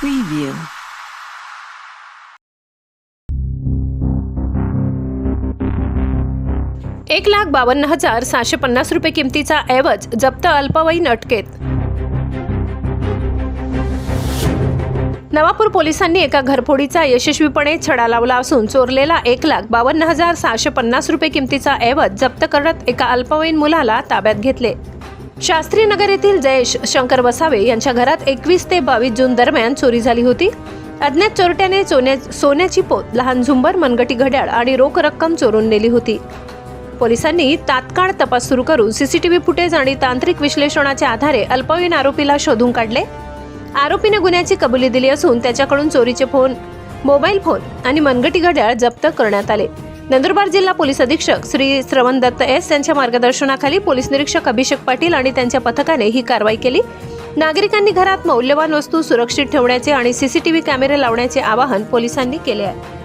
Preview. एक लाख बावन्न हजार सहाशे पन्नास रुपये किमतीचा ऐवज जप्त अल्पवयीन अटकेत. नवापूर पोलिसांनी एका घरफोडीचा यशस्वीपणे छडा लावला असून चोरलेला एक लाख बावन्न हजार सहाशे पन्नास रुपये किमतीचा ऐवज जप्त करत एका अल्पवयीन मुलाला ताब्यात घेतले. शास्त्रीनगर येथील जयेश शंकर वसावे यांच्या घरात एकवीस ते बावीस जून दरम्यान चोरी झाली होती. अज्ञात चोरट्याने सोन्या सोन्याची पोत लहान झुंबर मनगटी घड्याळ आणि रोख रक्कम चोरून नेली होती. पोलिसांनी तात्काळ तपास सुरू करून सीसीटीव्ही फुटेज आणि तांत्रिक विश्लेषणाच्या आधारे अल्पवयीन आरोपीला शोधून काढले. आरोपीने गुन्ह्याची कबुली दिली असून त्याच्याकडून चोरीचे फोन मोबाईल फोन आणि मनगटी घड्याळ जप्त करण्यात आले. नंदुरबार जिल्हा पोलीस अधीक्षक श्री श्रवण दत्त एस यांच्या मार्गदर्शनाखाली पोलीस निरीक्षक अभिषेक पाटील आणि त्यांच्या पथकाने ही कारवाई केली. नागरिकांनी घरात मौल्यवान वस्तू सुरक्षित ठेवण्याचे आणि सीसीटीव्ही कॅमेरे लावण्याचे आवाहन पोलिसांनी केले आहे.